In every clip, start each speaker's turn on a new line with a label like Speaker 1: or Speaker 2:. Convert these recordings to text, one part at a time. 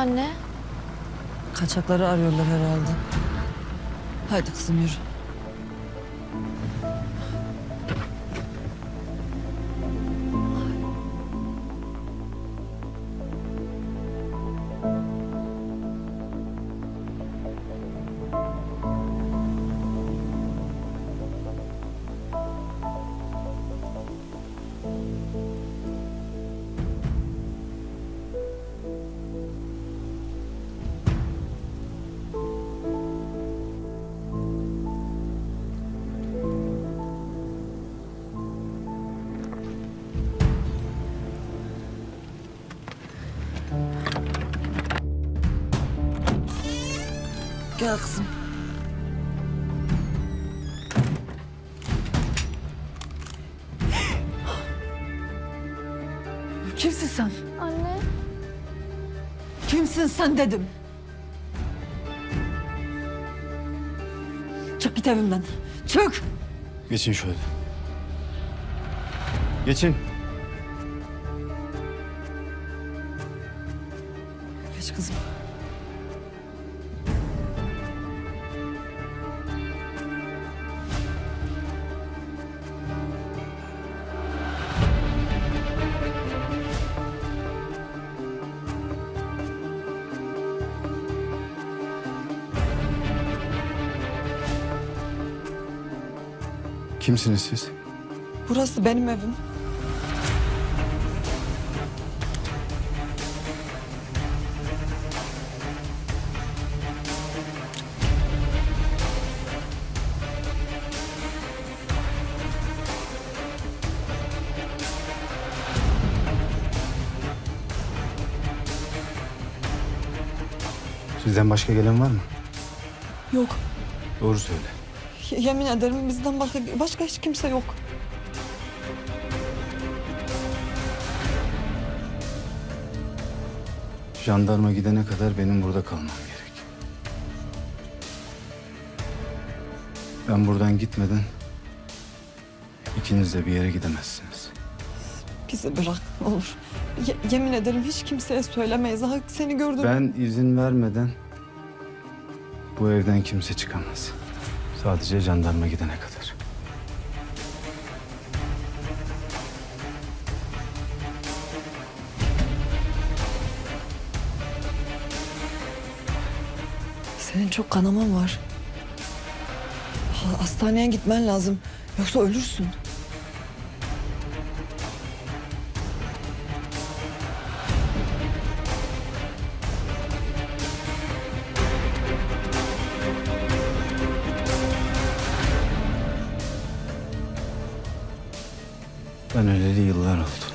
Speaker 1: anne?
Speaker 2: Kaçakları arıyorlar herhalde. Haydi kızım yürü. Gel kızım. Kimsin sen?
Speaker 1: Anne.
Speaker 2: Kimsin sen dedim. Çık git evimden. Çık.
Speaker 3: Geçin şöyle. Geçin.
Speaker 2: Kızım.
Speaker 3: Kimsiniz siz?
Speaker 2: Burası benim evim.
Speaker 3: Sizden başka gelen var mı?
Speaker 2: Yok.
Speaker 3: Doğru söyle.
Speaker 2: Y- Yemin ederim bizden başka, başka hiç kimse yok.
Speaker 3: Jandarma gidene kadar benim burada kalmam gerek. Ben buradan gitmeden ikiniz de bir yere gidemezsiniz.
Speaker 2: Bizi bırak ne olur. Ye- yemin ederim hiç kimseye söylemeyiz. Ha, seni gördüm.
Speaker 3: Ben izin vermeden bu evden kimse çıkamaz. Sadece jandarma gidene kadar.
Speaker 2: Senin çok kanaman var. Ha, Hastaneye gitmen lazım. Yoksa ölürsün.
Speaker 3: Ben öleli yıllar oldu.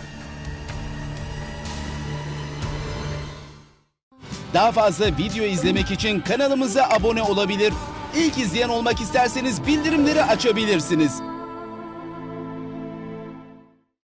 Speaker 4: Daha fazla video izlemek için kanalımıza abone olabilir. İlk izleyen olmak isterseniz bildirimleri açabilirsiniz.